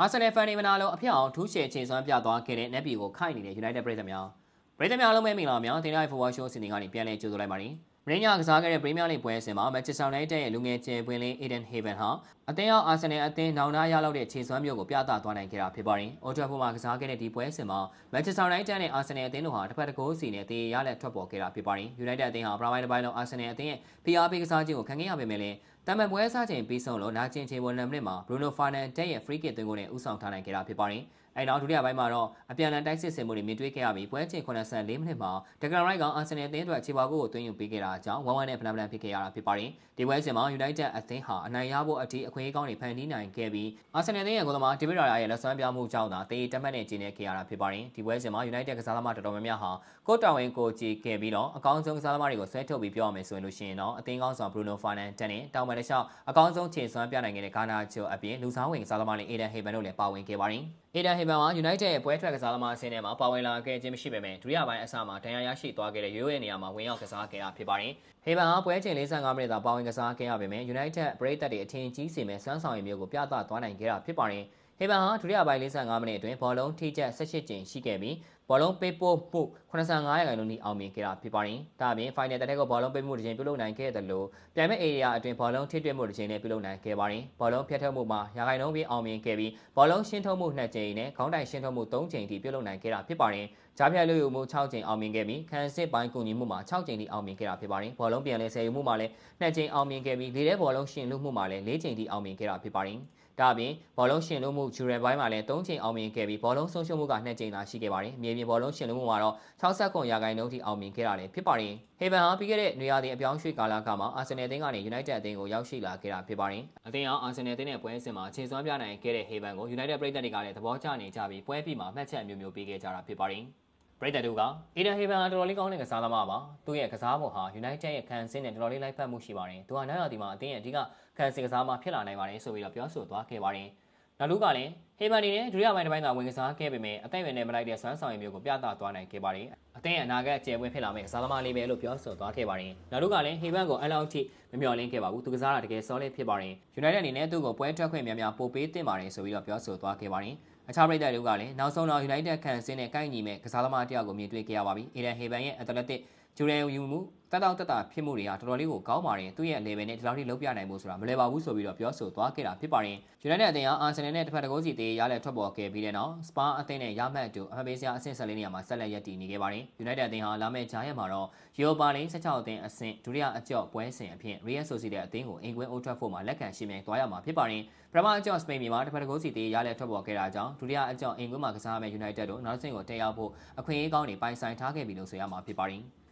အာဆင်နယ်ဖန်နေမနာလုံးအဖျက်အောင်ထူးရှယ်ချိန်စွမ်းပြသွားခဲ့တဲ့နက်ပီကိုခိုက်နေတဲ့ United ပြည်သက်များပြည်သက်များလုံးပဲမင်္ဂလာများတင်လိုက် Football Show စီစဉ်ကနေပြန်လည်ကြိုဆိုလိုက်ပါတယ်မင်းညာကစားခဲ့တဲ့ Premier League ပွဲစဉ်မှာ Manchester United ရဲ့လူငယ်ကျယ်ပွင့်လင်း Eden Haven ဟာအသင်းရောက် Arsenal အသင်းနောင်နာရလောက်တဲ့ခြေစွမ်းမျိုးကိုပြသသွားနိုင်ခဲ့တာဖြစ်ပါတယ်။ Old Trafford မှာကစားခဲ့တဲ့ဒီပွဲစဉ်မှာ Manchester United နဲ့ Arsenal အသင်းတို့ဟာတစ်ဖက်တစ်ကိုးစီနဲ့တေးရလက်ထွက်ပေါ်ခဲ့တာဖြစ်ပါတယ်။ United အသင်းဟာပထမပိုင်းတစ်ပိုင်းလုံး Arsenal အသင်းရဲ့ PRP ကစားခြင်းကိုခံခဲ့ရပေမဲ့လည်း တမန်ပွဲစားချိန်ပြီးဆုံးလို့နာကျင်ချိန်ပေါ်2မိနစ်မှာ Bruno Fernandes ရဲ့ free kick သွင်းကိုနဲ့ဥဆောင်ထားနိုင်ခဲ့တာဖြစ်ပါတယ်။အဲနောက်ဒုတိယပိုင်းမှာတော့အပြန်အလှန်တိုက်စစ်ဆင်မှုတွေမြင်တွေ့ခဲ့ရပြီးပွဲချိန်84မိနစ်မှာဒဂရရိုက်ကအာဆင်နယ်အသင်းအတွက်ခြေပါကိုကိုသွင်းယူပေးခဲ့တာကြောင့်ဝမ်ဝမ်နဲ့ဖလန်ဖလန်ဖြစ်ခဲ့ရတာဖြစ်ပါတယ်။ဒီပွဲစဉ်မှာ United အသင်းဟာအနိုင်ရဖို့အထိအခွင့်အရေးကောင်းတွေဖန်တီးနိုင်ခဲ့ပြီးအာဆင်နယ်အသင်းရဲ့ဂိုးသမားဒေးဗစ်ရာယာရဲ့လက်စွမ်းပြမှုကြောင့်သာတေးတက်မှတ်နဲ့ကျင်းနေခဲ့ရတာဖြစ်ပါတယ်။ဒီပွဲစဉ်မှာ United ကစားသမားတော်တော်များများဟာကိုတာဝင်ကိုကြည်ခဲ့ပြီးတော့အကောင်းဆုံးကစားသမားတွေကိုဆွဲထုတ်ပြီးပြောရမယ်ဆိုရင်လို့ရှိရင်တော့အသင်းကောင်းဆောင်ဘရူနိုဖာနန်တက်နဲ့တောင်ပန်တစ်လျှောက်အကောင်းဆုံးခြေစွမ်းပြနိုင်ခဲ့တဲ့ဂါနာချိုအပြင်လူစားဝင်ကစားသမားလေးအေဒန်ဟေဗန်တို့လည်းပါဝင်ခဲ့ပါတယ်။အေဒန်ဟေဗန်ဟာ United ရဲ့ပွဲထွက်ကစားသမားအဆင့်ထဲမှာပါဝင်လာခဲ့ခြင်းမရှိပေမဲ့ဒုတိယပိုင်းအစမှာဒဏ်ရာရရှိသွားခဲ့တဲ့ရိုးရိုးရဲ့နေရာမှာဝင်ရောက်ကစားခဲ့တာဖြစ်ပါတယ်။ဟေဗန်ဟာပွဲချိန်45မိနစ်သာပါဝင်ကစားခဲ့ရပေမဲ့ United ပရိသတ်တွေအထင်ကြီးစေမဲ့စွမ်းဆောင်ရည်မျိုးကိုပြသသွားနိုင်ခဲ့တာဖြစ်ပါတယ်။ ဟေဗန်ဟာဒုတိယပိုင်း45မိနစ်အတွင်းဘောလုံးထိကျက်18ကြိမ်ရှိခဲ့ပြီးဘောလုံးပေးပို့မှု85ရာခိုင်နှုန်းထိအောင်မြင်ခဲ့တာဖြစ်ပါတယ်။ဒါအပြင် final တက်တဲ့ကဘောလုံးပေးမှုတစ်ချိန်ပြုလုပ်နိုင်ခဲ့တယ်လို့ပြိုင်မဲ့ area အတွင်းဘောလုံးထိတွေ့မှုတစ်ချိန်နဲ့ပြုလုပ်နိုင်ခဲ့ပါတယ်။ဘောလုံးဖြတ်ထုတ်မှုမှာရာခိုင်နှုန်းပြီးအောင်မြင်ခဲ့ပြီးဘောလုံးရှင်းထုတ်မှု2ကြိမ်နဲ့ခေါင်းတိုင်ရှင်းထုတ်မှု3ကြိမ်ထိပြုလုပ်နိုင်ခဲ့တာဖြစ်ပါတယ်။ကြားဖြတ်လူယူမှု6ကြိမ်အောင်မြင်ခဲ့ပြီးခံစစ်ပိုင်းကူညီမှုမှာ6ကြိမ်ထိအောင်မြင်ခဲ့တာဖြစ်ပါတယ်။ဘောလုံးပြန်လဲဆယ်ယူမှုမှာလည်း2ကြိမ်အောင်မြင်ခဲ့ပြီးလေတဲ့ဘောလုံးရှင်းလူမှုမှာလည်း4ကြိမ်ထိအောင်မြင်ခဲ့တာဖြစ်ပါတယ်။ ဒါအပြင်ဘောလုံးရှင်လို့မှုဂျူရယ်ပိုင်းမှာလည်း၃ချိန်အောင်မြင်ခဲ့ပြီးဘောလုံးဆုံးရှုံးမှုက2ချိန်သာရှိခဲ့ပါတယ်။မြေပြင်ဘောလုံးရှင်လို့မှုမှာတော့60ရာခိုင်နှုန်းထိအောင်မြင်ခဲ့တာလည်းဖြစ်ပါတယ်။ဟေဗန်ဟာပြီးခဲ့တဲ့နေရာတင်အပြောင်းရွှေ့ကာလကမှအာဆင်နယ်အသင်းကနေ United အသင်းကိုရောက်ရှိလာခဲ့တာဖြစ်ပါတယ်။အသင်းဟာအာဆင်နယ်အသင်းနဲ့ပွဲစဉ်မှာခြေစွမ်းပြနိုင်ခဲ့တဲ့ဟေဗန်ကို United ပြည်သက်တွေကလည်းသဘောကျနေကြပြီးပွဲပြီးမှာမှတ်ချက်အမျိုးမျိုးပေးခဲ့ကြတာဖြစ်ပါတယ်။ ပရိသတ်တို့ကအေဒန်ဟေဗန်ဟာတော်တော်လေးကောင်းတဲ့ကစားသမားပါသူ့ရဲ့ကစားပုံဟာ United ရဲ့ခံစင်းနဲ့တော်တော်လေးလိုက်ဖက်မှုရှိပါတယ်သူဟာနောက်ရာသီမှာအသင်းရဲ့အဓိကခံစင်ကစားမှာဖြစ်လာနိုင်ပါတယ်ဆိုပြီးတော့ပြောဆိုသွားခဲ့ပါတယ်နောက်လူကလည်းဟေဗန်နေနဲ့ဒုတိယပိုင်းတစ်ပိုင်းသာဝင်ကစားခဲ့ပေမဲ့အသက်အရွယ်နဲ့မလိုက်တဲ့စွမ်းဆောင်ရည်မျိုးကိုပြသသွားနိုင်ခဲ့ပါတယ်အသင်းရဲ့အနာဂတ်အကျယ်ပွင့်ဖြစ်လာမယ့်ကစားသမားလေးပဲလို့ပြောဆိုသွားခဲ့ပါတယ်နောက်လူကလည်းဟေဗန်ကိုအလောက်ထိမမျှော်လင့်ခဲ့ပါဘူးသူကစားတာတကယ်စောလေးဖြစ်ပါတယ် United အနေနဲ့သူ့ကိုပွဲထွက်ခွင့်များများပို့ပေးတင်ပါတယ်ဆိုပြီးတော့ပြောဆိုသွားခဲ့ပါတယ် အခြားပရိသတ်တွေကလည်းနောက်ဆုံးတော့ United ခံစင်းနဲ့ကိုက်ညီမဲ့ကစားသမားတယောက်ကိုမြင်တွေ့ခဲ့ရပါပြီ။ Eden Haven ရဲ့ Athletic ဂျူရန်ယူမှုတက်တောက်တက်တာဖြစ်မှုတွေဟာတော်တော်လေးကိုကောင်းပါတယ်။သူ့ရဲ့ level နဲ့ဒီလောက်ထိလုံးပြနိုင်ဖို့ဆိုတာမလွယ်ပါဘူးဆိုပြီးတော့ပြောဆိုသွားခဲ့တာဖြစ်ပါတယ်။ United အသင်းဟာ Arsenal နဲ့တစ်ဖက်တစ်ကုန်းစီတေးရလက်ထွက်ပေါ်ခဲ့ပြီးတဲ့နောက် Spa အသင်းနဲ့ရမှတ်တူအမှတ်ပေးစရာအဆင့်14နေရာမှာဆက်လက်ရပ်တည်နေခဲ့ပါတယ်။ United အသင်းဟာလာမယ့်ဂျားရက်မှာတော့ Europa League 16အသင်းအဆင့်ဒုတိယအကြော့ပွဲစဉ်အဖြစ် Real Sociedad အသင်းကိုအင်ကွင်း Old Trafford မှာလက်ခံရှင်းပြိုင်သွားရမှာဖြစ်ပါတယ်။ပထမအကြော့စပိန်ပြည်မှာတစ်ဖက်တစ်ကုန်းစီတေးရလက်ထွက်ပေါ်ခဲ့တာကြောင့်ဒုတိယအကြော့အင်ကွင်းမှာကစားမယ့် United တို့နောက်ဆင့်ကိုတက်ရောက်ဖို့အခွင့်အရေးကောင်းတွေပိုင်ဆိုင်ထားခဲ့ပြီလို့ဆိုရမှာဖြစ်ပါတယ်။